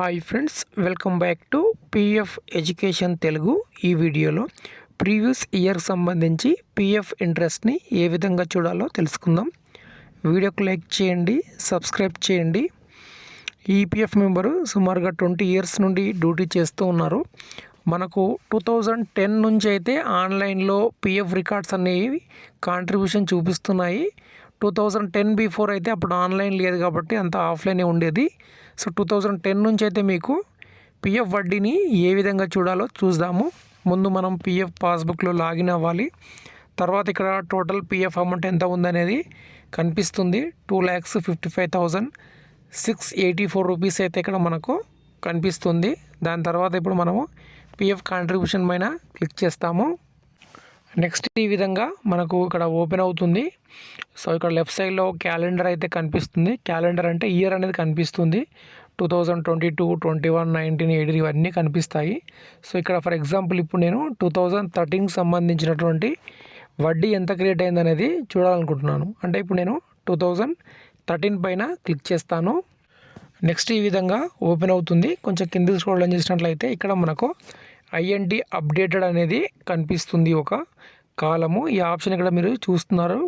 Hi friends welcome back to PF education Telugu ఈ వీడియోలో previous year సంబంధించి PF ఇంట్రెస్ట్ని ఏ విధంగా చూడాలో తెలుసుకుందాం. వీడియోకు లైక్ చేయండి సబ్స్క్రైబ్ చేయండి. ఈపీఎఫ్ మెంబరు సుమారుగా ట్వంటీ ఇయర్స్ నుండి డ్యూటీ చేస్తూ ఉన్నారు. మనకు టూ థౌజండ్ టెన్ నుంచి అయితే ఆన్లైన్లో పిఎఫ్ రికార్డ్స్ అనేవి కాంట్రిబ్యూషన్ చూపిస్తున్నాయి. టూ థౌజండ్ టెన్ బిఫోర్ అయితే అప్పుడు ఆన్లైన్ లేదు కాబట్టి అంత ఆఫ్లైనే ఉండేది. సో టూ థౌజండ్ టెన్ నుంచి అయితే మీకు పిఎఫ్ వడ్డీని ఏ విధంగా చూడాలో చూద్దాము. ముందు మనం పిఎఫ్ పాస్బుక్లో లాగిన్ అవ్వాలి. తర్వాత ఇక్కడ టోటల్ పిఎఫ్ అమౌంట్ ఎంత ఉందనేది కనిపిస్తుంది. Two lakhs fifty five thousand six eighty four rupees అయితే ఇక్కడ మనకు కనిపిస్తుంది. దాని తర్వాత ఇప్పుడు మనము పిఎఫ్ కాంట్రిబ్యూషన్ పైన క్లిక్ చేస్తాము. నెక్స్ట్ ఈ విధంగా మనకు ఇక్కడ ఓపెన్ అవుతుంది. సో ఇక్కడ లెఫ్ట్ సైడ్లో క్యాలెండర్ అయితే కనిపిస్తుంది. క్యాలెండర్ అంటే ఇయర్ అనేది కనిపిస్తుంది. Two thousand twenty two twenty one nineteen eighteen ఇవన్నీ కనిపిస్తాయి. సో ఇక్కడ ఫర్ ఎగ్జాంపుల్ ఇప్పుడు నేను టూ థౌజండ్ థర్టీన్కి సంబంధించినటువంటి వడ్డీ ఎంత క్రియేట్ అయింది అనేది చూడాలనుకుంటున్నాను. అంటే ఇప్పుడు నేను టూ థౌజండ్ థర్టీన్ పైన క్లిక్ చేస్తాను. నెక్స్ట్ ఈ విధంగా ఓపెన్ అవుతుంది. కొంచెం కిందికి స్క్రోల్ చేసినట్లయితే ఇక్కడ మనకు ఐఎన్టి అప్డేటెడ్ అనేది కనిపిస్తుంది ఒక కాలము. ఈ ఆప్షన్ ఇక్కడ మీరు చూస్తున్నారు.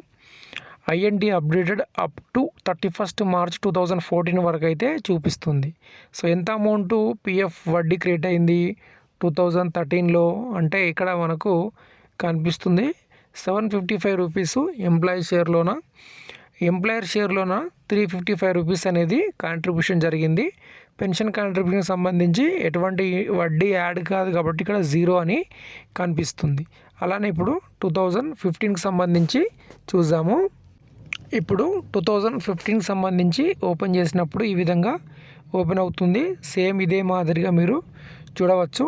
INT updated up to thirty first March two thousand fourteen వరకు అయితే చూపిస్తుంది. సో ఎంత అమౌంట్ పిఎఫ్ వడ్డీ క్రియేట్ అయింది టూ థౌజండ్ థర్టీన్లో? అంటే ఇక్కడ మనకు కనిపిస్తుంది seven fifty five rupees employee షేర్లోన? Employer షేర్లోన త్రీ ఫిఫ్టీ ఫైవ్ రూపీస్ అనేది కాంట్రిబ్యూషన్ జరిగింది. పెన్షన్ కాంట్రిబ్యూషన్ సంబంధించి ఎటువంటి వడ్డీ యాడ్ కాదు కాబట్టి ఇక్కడ జీరో అని కనిపిస్తుంది. అలానే ఇప్పుడు టూ థౌజండ్ ఫిఫ్టీన్కి సంబంధించి చూసాము ఇప్పుడు టూ థౌజండ్ ఫిఫ్టీన్కి సంబంధించి ఓపెన్ చేసినప్పుడు ఈ విధంగా ఓపెన్ అవుతుంది. సేమ్ ఇదే మాదిరిగా మీరు చూడవచ్చు.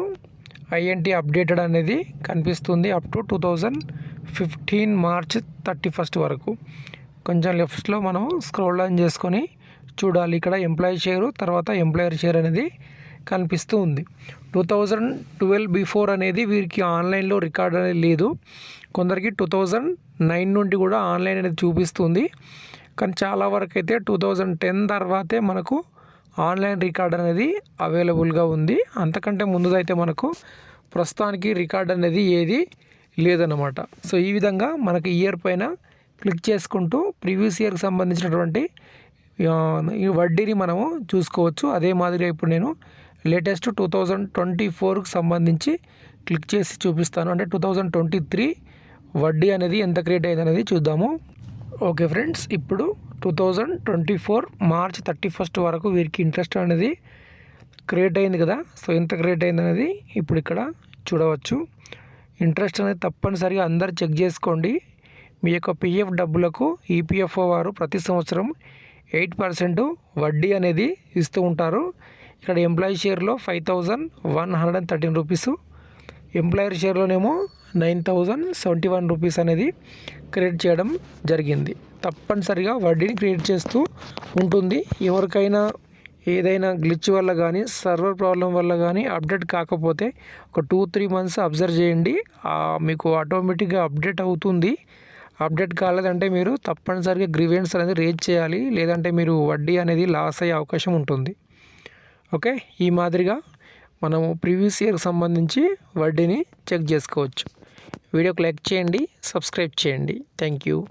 ఐఎన్టీ అప్డేటెడ్ అనేది కనిపిస్తుంది up to two thousand fifteen March thirty first వరకు. కొంచెం లెఫ్ట్లో మనం స్క్రోల్ డౌన్ చేసుకొని చూడాలి. ఇక్కడ ఎంప్లాయీ షేరు తర్వాత ఎంప్లాయర్ షేర్ అనేది కనిపిస్తూ ఉంది. టూ థౌజండ్ ట్వెల్వ్ బిఫోర్ అనేది వీరికి ఆన్లైన్లో రికార్డ్ అనేది లేదు. కొందరికి టూ థౌజండ్ నైన్ నుండి కూడా ఆన్లైన్ అనేది చూపిస్తుంది. కానీ చాలా వరకు అయితే టూ థౌజండ్ టెన్ తర్వాతే మనకు ఆన్లైన్ రికార్డ్ అనేది అవైలబుల్గా ఉంది. అంతకంటే ముందుదైతే మనకు ప్రస్తుతానికి రికార్డ్ అనేది ఏది లేదన్నమాట. సో ఈ విధంగా మనకి ఇయర్ పైన క్లిక్ చేసుకుంటూ ప్రీవియస్ ఇయర్కి సంబంధించినటువంటి ఈ వడ్డీని మనము చూసుకోవచ్చు. అదే మాదిరిగా ఇప్పుడు నేను లేటెస్ట్ టూ థౌజండ్ ట్వంటీ ఫోర్కి సంబంధించి క్లిక్ చేసి చూపిస్తాను. అంటే టూ థౌజండ్ ట్వంటీ త్రీ వడ్డీ అనేది ఎంత క్రియేట్ అయింది అనేది చూద్దాము. ఓకే ఫ్రెండ్స్ ఇప్పుడు two thousand twenty four March thirty first వరకు వీరికి ఇంట్రెస్ట్ అనేది క్రియేట్ అయింది కదా. సో ఎంత క్రియేట్ అయింది అనేది ఇప్పుడు ఇక్కడ చూడవచ్చు. ఇంట్రెస్ట్ అనేది తప్పనిసరిగా అందరు చెక్ చేసుకోండి. మీ యొక్క పిఎఫ్ డబ్బులకు ఈపీఎఫ్ఓ వారు ప్రతి సంవత్సరం ఎయిట్ పర్సెంట్ వడ్డీ అనేది ఇస్తూ ఉంటారు. ఇక్కడ employee షేర్లో five thousand one hundred and thirteen rupees employer షేర్లోనేమో nine thousand seventy one rupees అనేది క్రియేట్ చేయడం జరిగింది. తప్పనిసరిగా వడ్డీని క్రియేట్ చేస్తూ ఉంటుంది. ఎవరికైనా ఏదైనా గ్లిచ్ వల్ల కానీ సర్వర్ ప్రాబ్లం వల్ల కానీ అప్డేట్ కాకపోతే ఒక టూ త్రీ మంత్స్ అబ్జర్వ్ చేయండి. మీకు ఆటోమేటిక్గా అప్డేట్ అవుతుంది. అప్డేట్ కాలేదంటే మీరు తప్పనిసరిగా గ్రీవెన్స్ అనేది రేజ్ చేయాలి లేదంటే మీరు వడ్డీ అనేది లాస్ అయ్యే అవకాశం ఉంటుంది. ఓకే? ఈ మాదిరిగా మనము ప్రీవియస్ ఇయర్కి సంబంధించి వడ్డీని చెక్ చేసుకోవచ్చు. వీడియోకి లైక్ చేయండి సబ్స్క్రైబ్ చేయండి. Thank you.